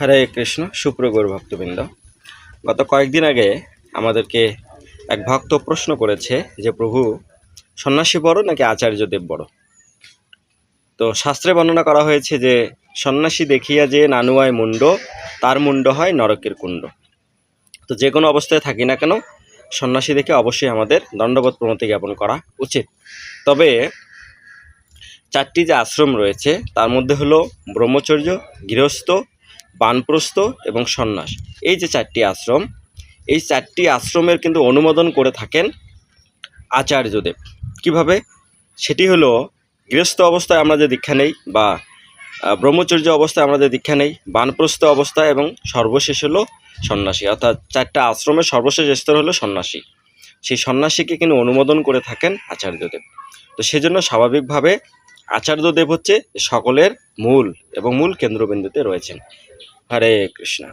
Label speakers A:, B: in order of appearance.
A: হরে কৃষ্ণ, সুপ্রগৌর ভক্তবৃন্দ। গত কয়েকদিন আগে আমাদেরকে এক ভক্ত প্রশ্ন করেছে যে, প্রভু, সন্ন্যাসী বড় নাকি আচার্যদেব বড়? তো শাস্ত্রে বর্ণনা করা হয়েছে যে, সন্ন্যাসী দেখিয়া যে নানুয়ায় মুন্ড তার মুন্ড হয় নরকের কুণ্ড। তো যে কোনো অবস্থায় থাকি না কেন, সন্ন্যাসী দেখে অবশ্যই আমাদের দণ্ডবোধ প্রণতি জ্ঞাপন করা উচিত। তবে চারটি যে আশ্রম রয়েছে, তার মধ্যে হলো ব্রহ্মচর্য, গৃহস্থ বানপ্রস্থ এবং সন্ন্যাস। এই যে চারটি আশ্রম, এই চারটি আশ্রমের কিন্তু অনুমোদন করে থাকেন আচার্যদেব। কীভাবে? সেটি হলো, গৃহস্থ অবস্থায় আমরা যে দীক্ষা নেই বা ব্রহ্মচর্য অবস্থায় আমরা যে দীক্ষা নেই, বানপ্রস্থ অবস্থায় এবং সর্বশেষ হলো সন্ন্যাসী। অর্থাৎ চারটা আশ্রমের সর্বশেষ স্তর হলো সন্ন্যাসী। সেই সন্ন্যাসীকে কিন্তু অনুমোদন করে থাকেন আচার্যদেব। তো সেজন্য স্বাভাবিকভাবে আচার্যদেব হচ্ছে সকলের মূল এবং মূল কেন্দ্রবিন্দুতে রয়েছেন। হরে কৃষ্ণ।